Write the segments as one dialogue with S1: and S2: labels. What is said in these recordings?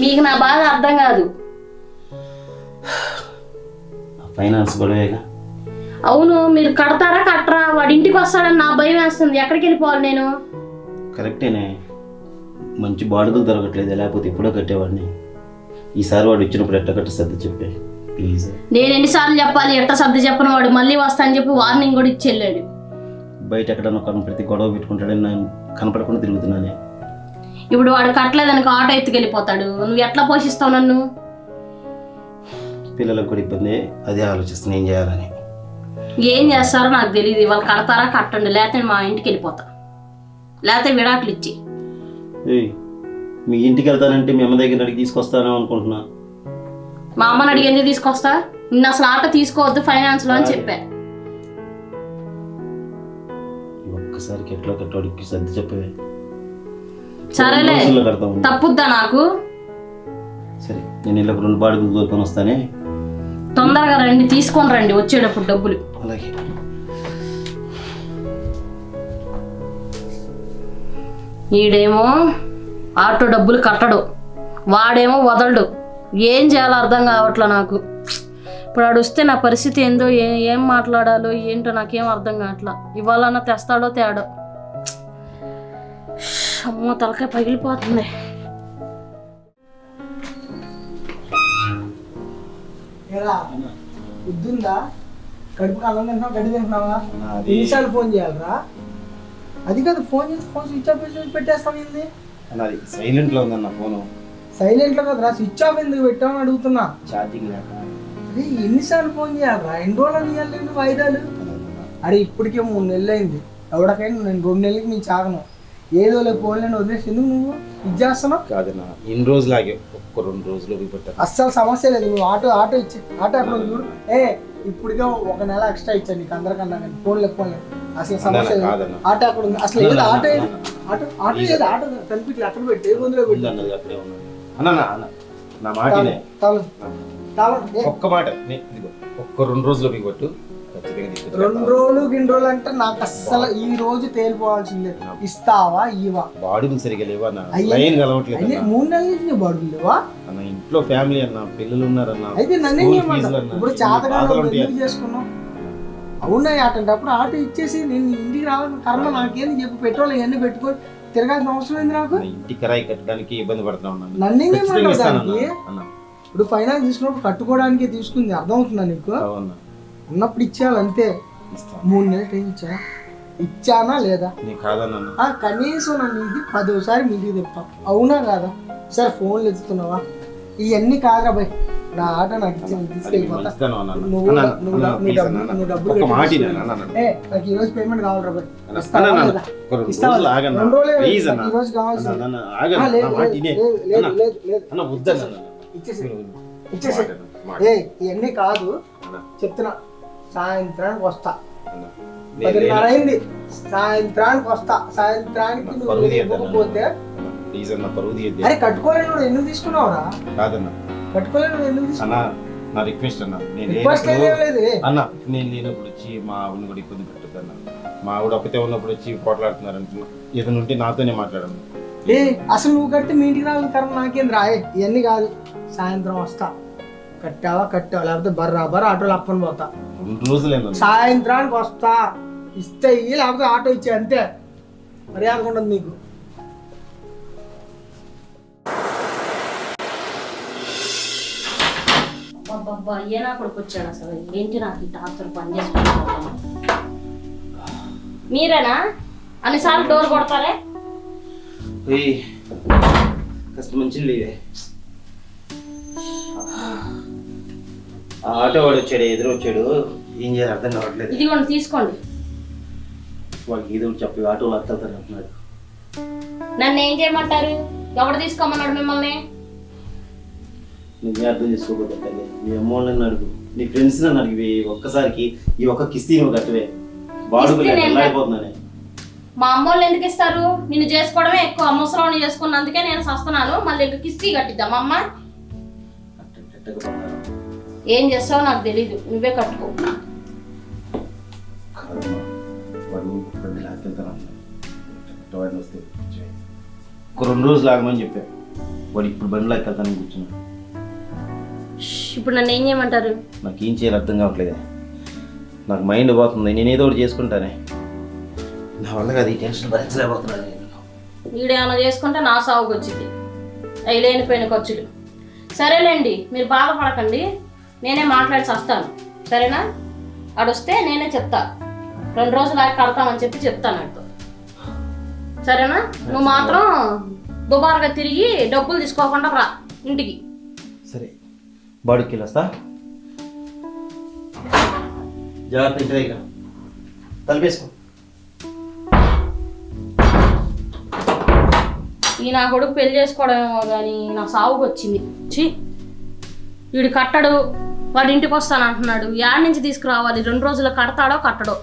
S1: మీకు నా బాధ అర్థం కాదు.
S2: ఫైనాన్స్ గొడవేగా?
S1: అవును మీరు కడతారా కట్టరా? వాడి ఇంటికి వస్తాడని నా భయం వేస్తుంది. ఎక్కడికి వెళ్ళిపోవాలి నేను?
S2: కరెక్టేనే. మంచి బాడుగులు దొరకట్లేదు లేకపోతే ఎప్పుడో కట్టేవాడిని. ఈసారి వాడు ఇచ్చినప్పుడు ఎట్ట కట్ట సర్ది చెప్పే? ప్లీజ్.
S1: నేను ఎన్నిసార్లు చెప్పాలి ఎట్ట సర్ది చెప్పను వాడు? మళ్ళీ వస్తా అని చెప్పి వార్నింగ్ కూడా ఇచ్చి వెళ్ళాడు.
S2: బయట ఎక్కడన్నా కనపడితే గొడవ పెట్టుకుంటాడని నేను కనపడకుండా తిరుగుతున్నానే.
S1: ఇప్పుడు వాడు కట్టలేదని ఆటో ఎత్తుకెళ్ళిపోతాడు. నువ్వు ఎట్లా పోషిస్తావు నన్ను?
S2: పిల్లలకు కూడా ఇబ్బంది. అదే ఆలోచిస్తున్నా ఏం చేయాలని.
S1: ఏం చేస్తారో నాకు తెలియదు వాళ్ళు కడతారా కట్టండి. లేకపోతే మా ఇంటికి వెళ్ళిపోతా. లేకపోతే విడాకులు ఇచ్చి.
S2: ఏయ్ మీ ఇంటికి వెళ్తానంటే మీ అమ్మ దగ్గర అడిగి తీసుకొస్తాను అనుకుంటున్నా.
S1: మా అమ్మని అడిగి ఎందుకు తీసుకొస్తా? నిన్న అసలు ఆటో తీసుకోవద్దు ఫైనాన్స్లో అని చెప్పా.
S2: ఈ ఒక్కసారికి ఎట్లా కట్టోడికి సర్ది చెప్పవే
S1: సరేలే తప్పుద్దా నాకు?
S2: సరే నేను ఇళ్ళకు రెండు బాడుగులు దొరుకుని వస్తానే.
S1: తొందరగా రండి తీసుకొని రండి వచ్చేటప్పుడు డబ్బులు.
S2: అలాగే.
S1: ఈడేమో ఆటో డబ్బులు కట్టడు. వాడేమో వదలడు. ఏం చేయాలో అర్థం కావట్లే నాకు. ఇప్పుడు ఆడు వస్తే నా పరిస్థితి ఏందో ఏ ఏం మాట్లాడాలో ఏంటో నాకేం అర్థం కావట్లా. ఇవాళన్నా తెస్తాడో తేడో. అమ్మో తలకాయ పగిలిపోతుంది.
S3: ఏరా బుద్ధుందా? కడుపుకి అన్నం తింటున్నావా గడ్డి తింటున్నావా? ఎన్నిసార్లు ఫోన్ చేయాలరా. అది కాదు ఫోన్ చేసి ఫోన్ స్విచ్ ఆఫ్ చేసి పెట్టేస్తాం ఏంది?
S2: నాది సైలెంట్లో ఉందన్న ఫోను.
S3: సైలెంట్లో కదరా స్విచ్ ఆఫ్ ఎందుకు పెట్టామని అడుగుతున్నా.
S2: ఛార్జింగ్ లేక.
S3: అరే ఎన్నిసార్లు ఫోన్ చేయాలరా? ఎన్ని రోజులు ఇవ్వాలి నువ్వు వాయిదాలు? అరే ఇప్పటికే మూడు నెలలు అయింది ఎవరికైనా నేను రెండు నెలలకి నేను చాగను ఏదో లేదు ఫోన్ లేని వదిలేసి ఎందుకు నువ్వు? ఇది చేస్తున్నావు?
S2: కాదన్న ఇన్ని రోజులు ఆగే ఒక్క రెండు రోజులు పెట్టాను
S3: అస్సలు సమస్య లేదు నువ్వు ఆటో ఆటో ఇచ్చి ఆటో అక్కడ ఉంది చూడు. ఏ ఇప్పుడుగా ఒక నెల ఎక్స్ట్రా ఇచ్చాను నీకు అందరికన్నా నేను ఫోన్ లేదు ఫోన్ లేదు అసలు సమస్య లేదు.
S2: కాదన్న.
S3: ఆటో అక్కడ ఉంది? అసలు ఏది ఆటో ఏది ఆటో ఆటో ఏది ఆటో కనిపించి అక్కడ పెట్టి ఏ ముందులో పెట్టి.
S2: అన్నది అక్కడే ఉన్నాను అన్న నా- అన్న నా మాటినే.
S3: తాళం తాళం ఏ,
S2: ఒక్క మాట నే- ఇదిగో ఒక్క రెండు రోజులు పట్టు.
S3: రెండు రోజులు గిన్ని రోజులు అంటే నాకు అస్సలు ఈ రోజు తేలిపోవాల్సిందే. ఇస్తావా ఇవా
S2: బాడీలు సరిగా లేవా. లైన్ కలవట్లేదు.
S3: మూడు నెలల నుంచి బాడుగు లేవా?
S2: అన్న ఇంట్లో ఫ్యామిలీ అన్న పిల్లలు ఉన్నారన్న
S3: అయితే నన్ను ఇప్పుడు చేతగా చేసుకున్నావు? అవునా అటప్పుడు ఆటో ఇచ్చేసి నేను ఇంటికి రావాలని కర్మ నాకేంది చెప్పి పెట్రోల్ ఇవన్నీ పెట్టుకొని తిరగాల్సిన అవసరం ఏంది నాకు?
S2: ఇంటి కిరాయి కట్టడానికి ఇబ్బంది పడుతున్నా
S3: నన్ను. ఇప్పుడు ఫైనాన్స్ తీసుకున్నప్పుడు కట్టుకోవడానికి తీసుకుంది అర్థమవుతుందా నీకు?
S2: అవునా
S3: ఉన్నప్పుడు ఇచ్చేయాలి అంతే మూడు నెలలు టైం ఇచ్చా ఇచ్చానా లేదా
S2: కాదన్న
S3: ఆ కనీసం నన్ను ఇది పదోసారి మీ ఇంటికి తెప్పా అవునా కాదా సరే ఫోన్లు ఎత్తుతున్నావా ఇవన్నీ కాదురా బాయ్ నా ఆట నాకు తీసుకెళ్ళిపోతా. నువ్వు డబ్బులు నాకు ఈ రోజు పేమెంట్ కావాలిరా బాయ్
S2: అన్న,
S3: ఇస్తావా
S2: అన్న, అన్న,
S3: లేదా?
S2: ఒక రెండు
S3: ఇస్తావా?
S2: రోజులు ఆగన్న.
S3: రెండు రోజులే
S2: Please
S3: నాకు
S2: అన్న.
S3: ఈ రోజు కావాల్సింది.
S2: అన్న, అన్న, ఆగన్న.
S3: ఆ, లేదు,
S2: నా మాట
S3: లేదు,
S2: వినే.
S3: లేదు, లేదు,
S2: అన్న,
S3: లేదు, లేదు.
S2: అన్న, వద్దన్న, అన్న.
S3: ఇచ్చేసి
S2: విను, విను.
S3: ఇచ్చేసి
S2: మాట అన్న, మాట.
S3: ఏ ఇవన్నీ కాదు చెప్తున్నా సాయంత్రానికి వస్తా. పదిన్నర. అయింది సాయంత్రానికి వస్తా. సాయంత్రానికి నువ్వు. ఇవ్వకపోతే. అరే కట్టుకోలేను నువ్వు ఎందుకు తీసుకున్నావురా?
S2: కాదన్న.
S3: కట్టుకోలేను నువ్వు ఎందుకు తీసుకున్నావు?
S2: అన్న నా రిక్వెస్ట్ అన్న. నేను అన్న నేను లేనప్పుడు వచ్చి మా ఆవిడని కూడా ఇబ్బంది పెట్టద్దు అన్న. మా ఆవిడ ఒకతే ఉన్నప్పుడు వచ్చి పోట్లాడుతున్నారంటే ఏదైనా ఉంటే నాతోనే మాట్లాడను
S3: ఏ అసలు నువ్వు కడితే మీ ఇంటికి రావాలి కర్మ నాకేం రాయే ఇవన్నీ కాదు. సాయంత్రం వస్తా. కట్టావా కట్టావా? లేకపోతే బర్రా బర్రా ఆటోలో అప్పని పోతా.
S2: రెండు
S3: సాయంత్రానికి వస్తా. ఇస్తే ఇయ్యి లేకపోతే ఆటో ఇచ్చే అంతే. మర్యాద ఉండదు నీకు.
S1: అబ్బబ్బా ఏ నా కొడుకు వచ్చాడు అసలు. ఏంటి నాకు ఈ టార్చర్ పని చేసుకుంటున్నాను మీరేనా? అన్నిసార్లు డోర్ కొడతారే?
S2: కాస్త మంచి ఆటో వాడు వచ్చాడు ఎదురు వచ్చాడు. ఏం చేయాలి అర్థం కావట్లేదు.
S1: ఇదిగోండి తీసుకోండి.
S2: వాడికి ఏదో ఒకటి చెప్పి ఆటో వస్తాను అంటున్నాడు.
S1: నన్ను ఏం చేయమంటారు? ఎవడు తీసుకోమన్నాడు మిమ్మల్ని?
S2: నువ్వే అర్థం తల్లి మీ అమ్మ వాళ్ళని అడుగు. నీ ఫ్రెండ్స్ నన్ను అడిగి. ఒక్కసారికి ఈ ఒక్క కిస్తీ నువ్వు కట్టవే. బాడుగు
S1: కిస్తీ నేను
S2: అయిపోతున్నానే
S1: మా అమ్మోళ్ళు ఎందుకు ఇస్తారు? నిన్ను చేసుకోవడమే ఎక్కువ. ముసలోని చేసుకున్నందుకే నేను సస్తున్నాను. మళ్ళీ ఇంక కిస్తీ కట్టిద్దాం అమ్మ? ఏం చేస్తావో నాకు తెలీదు. నువ్వే కట్టుకో.
S2: ఒక రెండు రోజులు ఆగమని చెప్పాను వాడు ఇప్పుడు బండిలో ఎక్కతాను కూర్చున్నాడు.
S1: ష్, ఇప్పుడు నన్ను ఏం చేయమంటారు?
S2: నాకు ఏం చేయాలి అర్థం కావట్లేదే. నాకు మైండ్ పోతుంది. నేను ఏదో ఒకటి చేసుకుంటానే. నా వల్ల కాదు ఈ టెన్షన్ భరించలేకపోతున్నాను నేను.
S1: వీడేమైనా చేసుకుంటే నా సాగుకు వచ్చింది అవి లేనిపోయిన ఖర్చులు. సరేలేండి మీరు బాధపడకండి. నేనే మాట్లాడి వస్తాను సరేనా? ఆడొస్తే నేనే చెప్తా. రెండు రోజులు ఆగి కడతామని చెప్పి చెప్తాను ఆడితో. సరేనా? నువ్వు మాత్రం దుబారుగా తిరిగి డబ్బులు తీసుకోకుండా రా ఇంటికి.
S2: సరే. బాడీకి వెళ్ళొస్తా జాగ్రత్త ఇంటి దగ్గర. తలిపేసుకో.
S1: ఈ నా కొడుకు పెళ్ళి చేసుకోవడమేమో కానీ నా సాగుకు వచ్చింది ఛీ! వీడు కట్టడు. వాడి ఇంటికి వస్తాను అంటున్నాడు. యాడ్ నుంచి తీసుకురావాలి? రెండు రోజులు కడతాడో కట్టడో?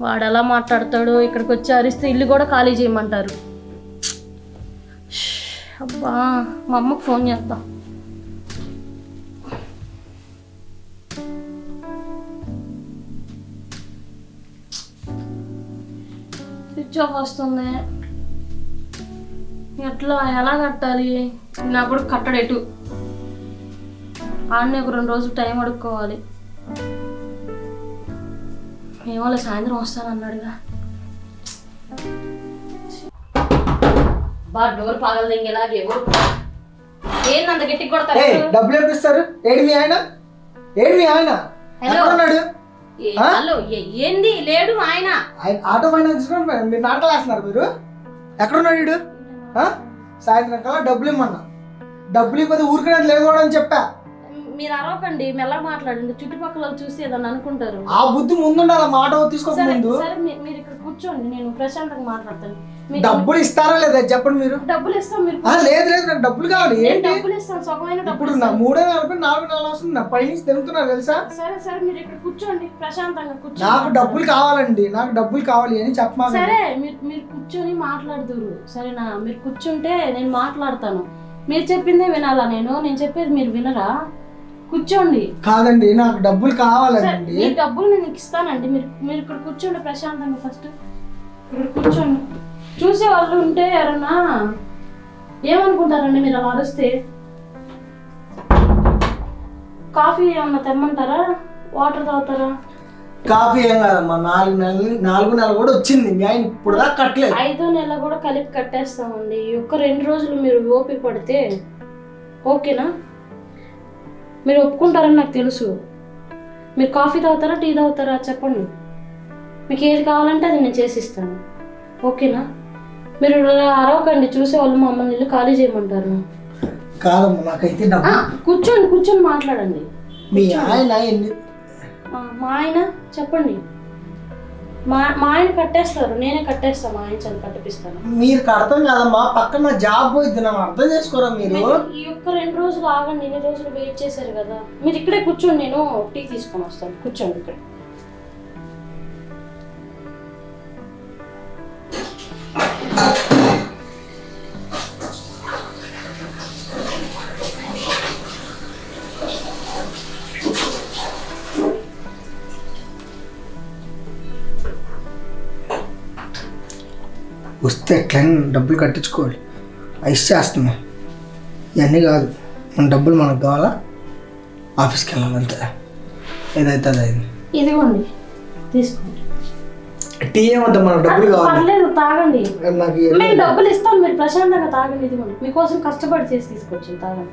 S1: వాడు ఎలా మాట్లాడతాడో. ఇక్కడికి వచ్చి అరిస్తే ఇల్లు కూడా ఖాళీ చేయమంటారు. అబ్బా మా అమ్మకు ఫోన్ చేద్దాం స్విచ్ ఆఫ్ వస్తుంది. ఎట్లా ఎలా కట్టాలి? నా కూడా కట్టడు ఆడనే ఒక రెండు రోజులు టైం అడుక్కోవాలి. ఏమోలే సాయంత్రం వస్తానన్నాడుగా బా డోర్ పగలదు ఇంకెలాగే ఎవరు ఏందంత గట్టికి
S3: ఏ
S1: కొడతారు
S3: డబ్బులు ఎప్పుడు ఇస్తారు? ఏడు మీ ఆయన? ఏడు మీ ఆయన?
S1: హలో.
S3: ఎక్కడ ఉన్నాడు?
S1: ఏ- హలో ఏ- ఏంది? లేడు ఆయన.
S3: ఆయన ఆటో ఫైనాన్స్ పోయాడు. మీరు నాటకాలు వేస్తున్నారు మీరు? ఎక్కడ ఉన్నాడు వీడు ఆ? సాయంత్రం కల్లా డబ్బులు ఇమ్మన్నా. డబ్బులు ఇవ్వదు ఊరికనే లేదు అని చెప్పా.
S1: మీరు అరవకండి మెల్లగా మాట్లాడండి చుట్టుపక్కల చూసి ఏదన్నా అనుకుంటారు.
S3: ఆ బుద్ధి ముందుండాలి మాట తీసుకోక
S1: సరే
S3: ముందు.
S1: సరే మీ- మీరు ఇక్కడ కూర్చోండి నేను ప్రశాంతంగా మాట్లాడతాను. మీకు
S3: డబ్బులు ఇస్తారా లేదా చెప్పండి మీరు?
S1: డబ్బులు ఇస్తాం మీరు
S3: ఆ, లేదు లేదు నాకు డబ్బులు కావాలి.
S1: నేను
S3: ఏంటి?
S1: డబ్బులు ఇస్తాను
S3: ఇప్పుడు
S1: డబ్బులు
S3: నా
S1: ఇస్తాను.
S3: మూడే నలభై నాలుగు నెలలు వస్తుంది నా పైనుంచి తిరుగుతున్నారు తెలుసా?
S1: సరే సరే మీరు ఇక్కడ కూర్చోండి ప్రశాంతంగా కూర్చోండి.
S3: నాకు డబ్బులు కావాలండి నాకు డబ్బులు కావాలి అని చెప్పమా
S1: సరే మీరు మీరు కూర్చొని మాట్లాడుదురు. సరేనా మీరు కూర్చుంటే నేను మాట్లాడతాను. మీరు చెప్పిందే వినాలా నేను? నేను చెప్పేది మీరు వినరా? కూర్చోండి.
S3: కాదండి నాకు డబ్బులు కావాలండి.
S1: మీ డబ్బులు నేను ఇస్తానండి. మీరు మీరు ఇక్కడ కూర్చోండి ప్రశాంతంగా ఫస్ట్. ఇక్కడ కూర్చోండి. చూసే వాళ్ళు ఉంటే ఎవరన్నా ఏమనుకుంటారండి మీరు అలా అరిస్తే? కాఫీ ఏమన్నా తెమ్మంటారా? వాటర్ తాగుతారా?
S3: కాఫీ ఏం కాదమ్మా నాలుగు నెలలు నాలుగు నెలలు కూడా వచ్చింది. మీ ఆయన ఇప్పుడు దాకా కట్టలేదు.
S1: ఐదో నెల కూడా కలిపి కట్టేస్తామండి. ఒక్క రెండు రోజులు మీరు ఓపిక పడితే ఓకేనా? మీరు ఒప్పుకుంటారని నాకు తెలుసు. మీరు కాఫీ తాగుతారా టీ తాగుతారా చెప్పండి. మీకు ఏది కావాలంటే అది నేను చేసిస్తాను. ఓకేనా? మీరు అరవకండి చూసే వాళ్ళు మమ్మల్ని ఇల్లు ఖాళీ చేయమంటారు.
S3: కాదమ్మా నాకైతే
S1: కూర్చోండి కూర్చొని మాట్లాడండి.
S3: మీ ఆయన ఎన్ని
S1: మా ఆయన చెప్పండి. మా మా ఆయన కట్టేస్తారు నేనే కట్టేస్తాను మా ఆయన చదువు కట్టిపిస్తాను.
S3: మీరు కడతాం కాదమ్మా పక్కన జాబ్ పోయిద్ది నన్ను అర్థం చేసుకోరా మీరు?
S1: ఈ ఒక్క రెండు రోజులు ఆగండి ఇన్ని రోజులు వెయిట్ చేశారు కదా. మీరు ఇక్కడే కూర్చోండి నేను టీ తీసుకొని వస్తాను. కూర్చోండి ఇక్కడ.
S3: ఎట్లయినా డబ్బులు కట్టించుకోవాలి. ఐస్ చేస్తున్నాం. ఇవన్నీ కాదు మన డబ్బులు మనకు కావాలా? ఆఫీస్కి వెళ్ళాలంతే ఏదైతే అది అయింది.
S1: ఇదిగోండి. తీసుకోండి.
S3: టీ ఏమద్దా మనకు డబ్బులు కావాలి.
S1: పర్లేదు తాగండి.
S3: నాకు ఇవన్నీ-
S1: మేము డబ్బులు ఇస్తాం మీరు ప్రశాంతంగా తాగండి ఇదిగోండి. మీకోసం కష్టపడి చేసి తీసుకొచ్చాను తాగండి.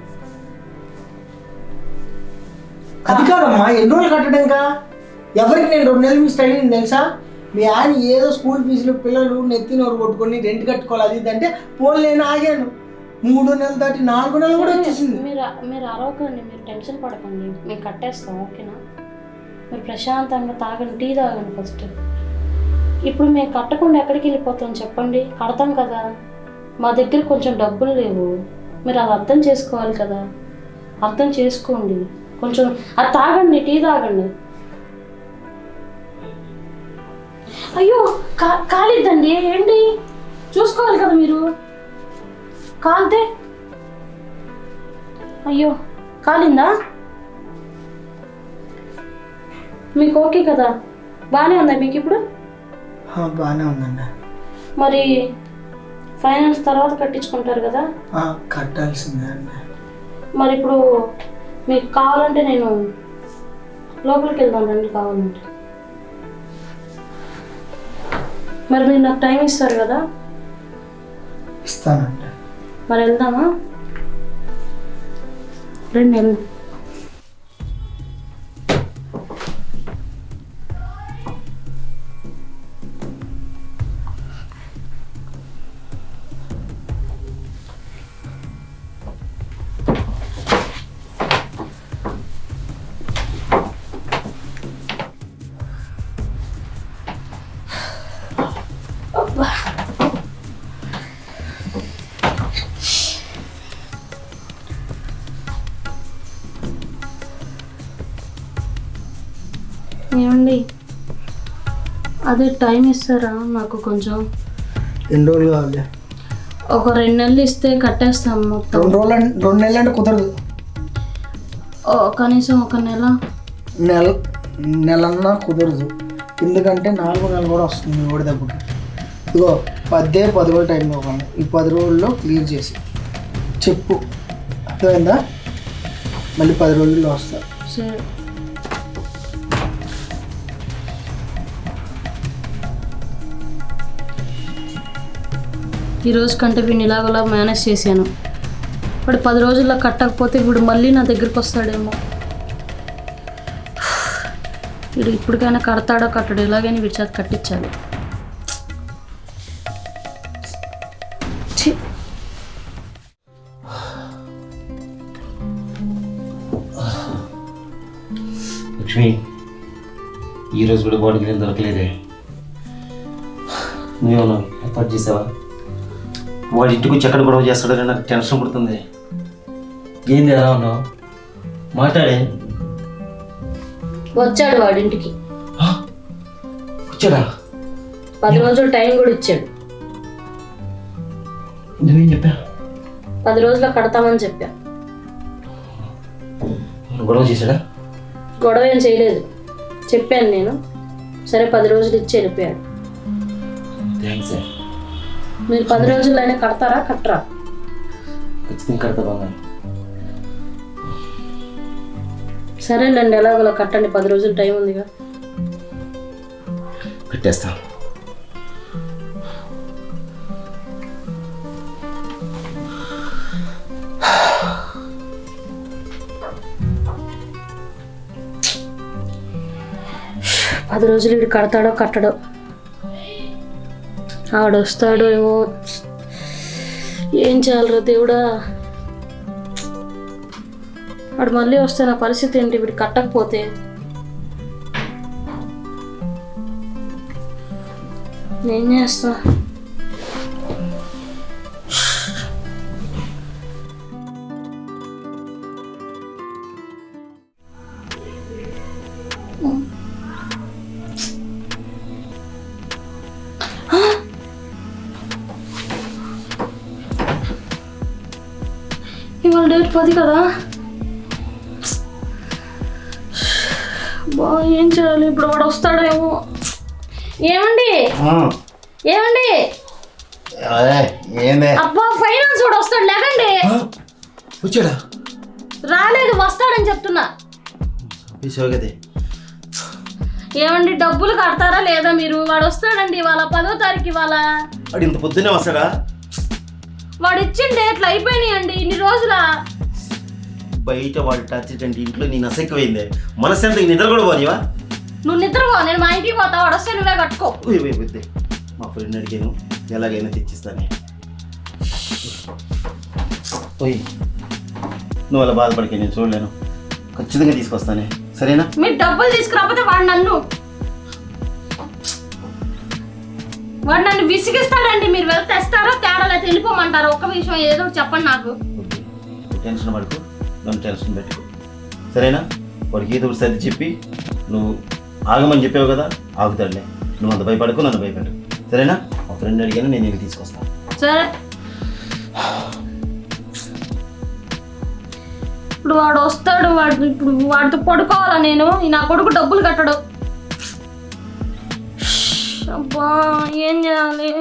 S3: అది కాదమ్మా ఎన్ని రోజులు కట్టడం ఇంకా? ఎవరికి నేను రెండు నెలలు మిస్ అయ్యింది తెలుసా? మీ ఆయన ఏదో స్కూల్ ఫీజులు పిల్లలు నెత్తి నోరు కొట్టుకొని రెంట్ కట్టుకోవాలి అది ఇది అంటే పోలు నేను ఆగాను. మూడు నెలలు దాటి నాలుగు నెలలు కూడా వచ్చేసింది.
S1: మీరు మీరు అరవకండి మీరు టెన్షన్ పడకండి. మేము కట్టేస్తాం ఓకేనా? మీరు ప్రశాంతంగా తాగండి టీ తాగండి ఫస్ట్. ఇప్పుడు మేము కట్టకుండా ఎక్కడికి వెళ్ళిపోతాం చెప్పండి? కడతాం కదా. మా దగ్గర కొంచెం డబ్బులు లేవు. మీరు అది అర్థం చేసుకోవాలి కదా. అర్థం చేసుకోండి. కొంచెం అది తాగండి టీ తాగండి. అయ్యో కాలిద్దండి. ఏంటి? చూసుకోవాలి కదా మీరు. కాలితే? అయ్యో కాలిందా? మీకు ఓకే కదా? బాగానే ఉందా మీకు ఇప్పుడు?
S3: బాగానే ఉందండి.
S1: మరి ఫైనాన్స్ తర్వాత కట్టించుకుంటారు కదా?
S3: కట్టాల్సిందే అండి.
S1: మరి ఇప్పుడు మీకు కావాలంటే నేను లోపలికి వెళ్దాం రండి కావాలంటే. మరి మీరు నాకు టైం ఇస్తారు కదా?
S3: ఇస్తానండి.
S1: మరి వెళ్దామా? రండి వెళ్దాం. అదే టైం ఇస్తారా? నాకు కొంచెం
S3: ఎన్ని రోజులు కావాలి?
S1: ఒక రెండు నెలలు ఇస్తే కట్టేస్తాం మొత్తం.
S3: రెండు రోజులు అంటే- రెండు నెలలు అంటే కుదరదు.
S1: ఓ, కనీసం ఒక నెల.
S3: నెల నెలన్నా కుదరదు. ఎందుకంటే నాలుగు నెలలు కూడా వస్తుంది మీ ఓడి దెబ్బకి ఇదిగో పదే పది రోజులు టైం ఇవ్వాలి ఈ పది రోజుల్లో క్లియర్ చేసి. చెప్పు. అర్థమైందా? మళ్ళీ పది రోజుల్లో వస్తా.
S1: సరే. ఈరోజు కంటే వీడిని ఇలాగోలా మేనేజ్ చేశాను. ఇప్పుడు పది రోజుల్లో కట్టకపోతే ఇప్పుడు మళ్ళీ నా దగ్గరికి వస్తాడేమో. వీడు ఇప్పటికైనా కడతాడో కట్టడు ఇలాగైనా వీడి చేత కట్టించాలి.
S2: లక్ష్మి ఈరోజు కూడా బాడీకి నేను దొరకలేదే. నువ్వేమన్నా ఏర్పాటు చేసావా? వాడి ఇంటికి వచ్చి ఎక్కడ గొడవ చేస్తాడని నాకు టెన్షన్ పడుతుంది. ఏంది ఎలా ఉన్నావు? మాట్లాడే.
S1: వచ్చాడు వాడింటికి
S2: హ? వచ్చాడా?
S1: పది రోజులు టైం కూడా ఇచ్చాడు.
S2: నువ్వేం చెప్పా?
S1: పది రోజుల్లో కడతామని చెప్పా.
S2: గొడవ చేశాడా?
S1: గొడవ ఏం చేయలేదు. చెప్పాను నేను. సరే పది రోజులు ఇచ్చి వెళ్ళిపోయాడు.
S2: థ్యాంక్స్
S1: మీరు పది రోజుల్లోనే కడతారా కట్టరా?
S2: ఖచ్చితంగా కడతా బంగారు
S1: సరేలేండి ఎలాగోలా కట్టండి పది రోజులు టైం ఉందిగా.
S2: పెట్టేస్తా
S1: పది రోజులు వీడు కడతాడో కట్టడో. ఆడు వస్తాడో ఏమో ఏం చేయాలరా దేవుడా? వాడు మళ్ళీ వస్తే నా పరిస్థితి ఏంటి? వీడు కట్టకపోతే. నేను చేస్తా. ఇవాళ డేట్ పది కదా? బా ఏం చేయాలి? ఇప్పుడు వాడు వస్తాడేమో. ఏమండి? ఏమండి?
S2: ఏందే?
S1: అబ్బా ఫైనాన్స్ కూడా వస్తాడు లేకండి.
S2: వచ్చాడా?
S1: రాలేదు వస్తాడని చెప్తున్నా. ఏమండి డబ్బులు కడతారా లేదా మీరు? వాడు వస్తాడండి ఇవాళ పదో తారీఖు ఇవాళ.
S2: వాడు ఇంత పొద్దున్నే వస్తాడా?
S1: వాడు ఇచ్చిన డేట్లు అయిపోయినాయండి. ఇన్ని రోజుల.
S2: బయట వాడు టచ్ అంటే ఇంట్లో నేను అసెక్కువైందే మనసంతా నిద్ర కూడా పోనివా?
S1: నువ్వు నిద్రపో నేను మా ఇంటికి పోతా వాడు వస్తే నువ్వే కట్టుకో.
S2: వద్దే మా ఫ్రెండ్ అడిగాను ఎలాగైనా తెచ్చిస్తానే. పోయి నువ్వు అలా బాధపడికే నేను చూడలేను. ఖచ్చితంగా తీసుకొస్తానే. సరేనా?
S1: మీరు డబ్బులు తీసుకురాకపోతే వాడు నన్ను వాడు నన్ను విసిగిస్తాడండి. మీరు వెళ్తే తెస్తారో తేడా లేకపోతే వెళ్ళిపోమంటారు ఒక్క విషయం ఏదో ఒకటి చెప్పండి నాకు.
S2: నువ్వు టెన్షన్ పడుకో. నన్ను టెన్షన్ పెట్టుకో. సరేనా? వాడికి ఏదో ఒకటి సర్ది చెప్పి నువ్వు ఆగమని చెప్పావు కదా ఆగుతాడులే. నువ్వు అంత భయపడకు నన్ను భయపెట్టు. సరేనా? మా ఫ్రెండ్ అడిగాను నేను ఇవి తీసుకొస్తాను
S1: సరే. ఇప్పుడు వాడు వస్తాడు వాడు ఇప్పుడు వాడితో పడుకోవాలా నేను? నా కొడుకు డబ్బులు కట్టడు. అబ్బా ఏం చేయాలి?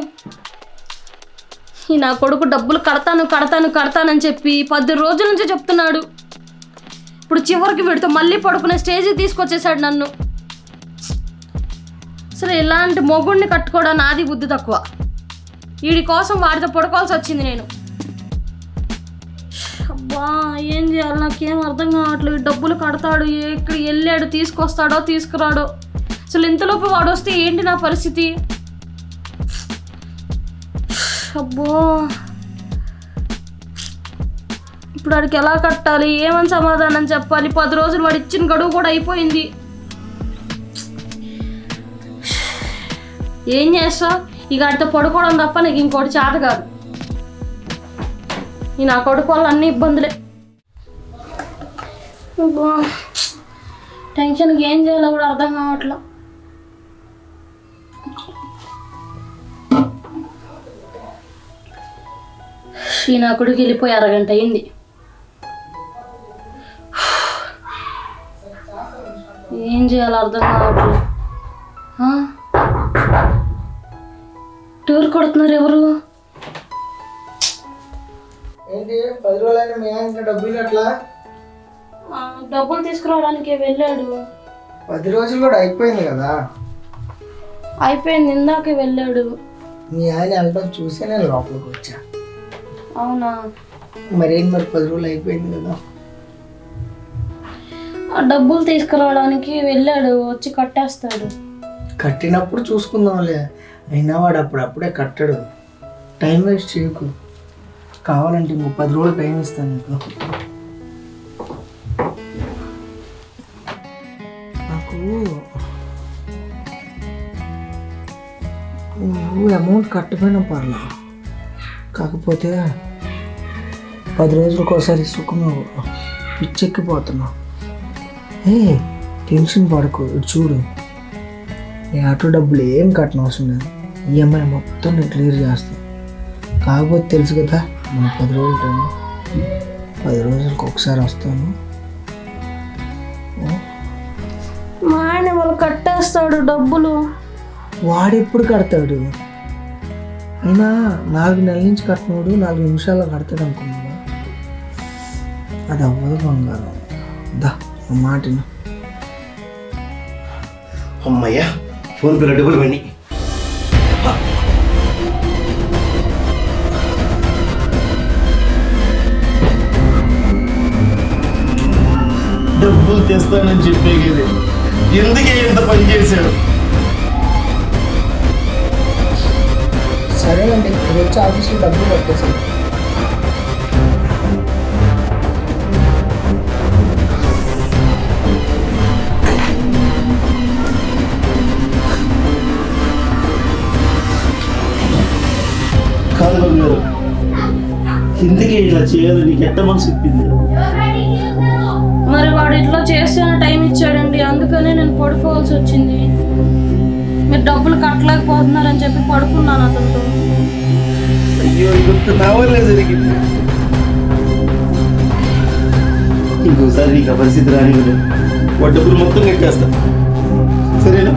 S1: ఈ నా కొడుకు డబ్బులు కడతాను కడతాను కడతానని చెప్పి పది రోజుల నుంచి చెప్తున్నాడు. ఇప్పుడు చివరికి వీడితో మళ్ళీ పడుకునే స్టేజ్కి తీసుకొచ్చేసాడు నన్ను. అసలు ఇలాంటి మొగుడిని కట్టుకోవడం నాది బుద్ధి తక్కువ. వీడి కోసం వాడితో పడుకోవాల్సి వచ్చింది నేను. అబ్బా ఏం చేయాలి? నాకేం అర్థం కావట్లేదు. డబ్బులు కడతాడు ఎక్కడ వెళ్ళాడు తీసుకొస్తాడో తీసుకురాడో. అసలు ఇంతలోపు వాడు వస్తే ఏంటి నా పరిస్థితి? అబ్బో. ఇప్పుడు వాడికి ఎలా కట్టాలి? ఏమని సమాధానం చెప్పాలి? పది రోజులు వాడు ఇచ్చిన గడువు కూడా అయిపోయింది. ఏం చేస్తావు ఇక వాడితో పడుకోవడం తప్ప నీకు ఇంకోటి చేత కాదు. ఈ నా కొడుకు అన్ని ఇబ్బందులే. టెన్షన్కి ఏం చేయాలో కూడా అర్థం కావట్లేదు నా కొడుకు వెళ్ళిపోయి అరగంట అయింది. ఏం చేయాలో అర్థం కావట్లేదు? టూర్ కొడుతున్నారు ఎవరు?
S3: ఏంటి పది రోజులైనా మీ ఆయన డబ్బులు అట్లా
S1: డబ్బులు తీసుకురావడానికి వెళ్ళాడు.
S3: పది రోజులు కూడా అయిపోయింది కదా?
S1: అయిపోయింది ఇందాకే వెళ్ళాడు.
S3: మీ ఆయన వెళ్ళడం చూసే నేను లోపలికి వచ్చా.
S1: అవునా?
S3: మరేం మరి పది రోజులు అయిపోయింది కదా.
S1: ఆ డబ్బులు తీసుకురావడానికి వెళ్ళాడు వచ్చి కట్టేస్తాడు.
S3: కట్టినప్పుడు చూసుకుందాంలే. అయినా వాడు అప్పుడప్పుడే కట్టడు. టైం వేస్ట్ చేయకు. కావాలంటే ఇంకో పది రోజులు టైం ఇస్తాను నీకు. నాకు నువ్వు అమౌంట్ కట్టపోయినా పర్లేదు కాకపోతే పది రోజులకు ఒకసారి సుఖం పిచ్చెక్కిపోతున్నావు ఏ టెన్షన్ పడకు ఇటు చూడు. నీ ఆటో డబ్బులు ఏం కట్టన అవసరం లేదు. ఈఎంఐ మొత్తం నేను క్లియర్ చేస్తాను కాకపోతే తెలుసు కదా మన పది రోజులు టైం పది రోజులకు ఒకసారి వస్తాను.
S1: మా ఆయన వాళ్ళు కట్టేస్తాడు డబ్బులు.
S3: వాడు ఎప్పుడు కడతాడు? అయినా నాలుగు నెలల నుంచి కట్టినోడు నాలుగు నిమిషాల్లో కడతాడు అనుకున్నావా అది అవ్వదు బంగారం. దా మాటిన
S2: అమ్మయ్యా ఫోన్ పేలో డబ్బులు పడి డబ్బులు తెస్తానని చెప్పే ఎందుకే ఎంత పని చేశాడు?
S3: సరేనండి వచ్చి ఆఫీస్లో డబ్బులు కట్టేసాను
S2: కాదు బంగారు ఎందుకే ఇలా చేయాలి నీకు ఎట్ట మనసు చెప్పింది?
S1: మరి వాడు ఇట్లా చేస్తేనే టైం ఇచ్చాడండి అందుకనే నేను పడుకోవాల్సి వచ్చింది. మీరు డబ్బులు కట్టలేకపోతున్నారని చెప్పి పడుకున్నాను అతనితో.
S2: అయ్యో ఇంత నా వల్లే జరిగింది. ఇంకోసారి నీకు ఆ పరిస్థితి రాని వాడు డబ్బులు మొత్తం కట్టేస్తా. సరేనా?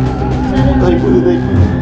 S1: సరే
S2: అయిపోయింది అయిపోయింది.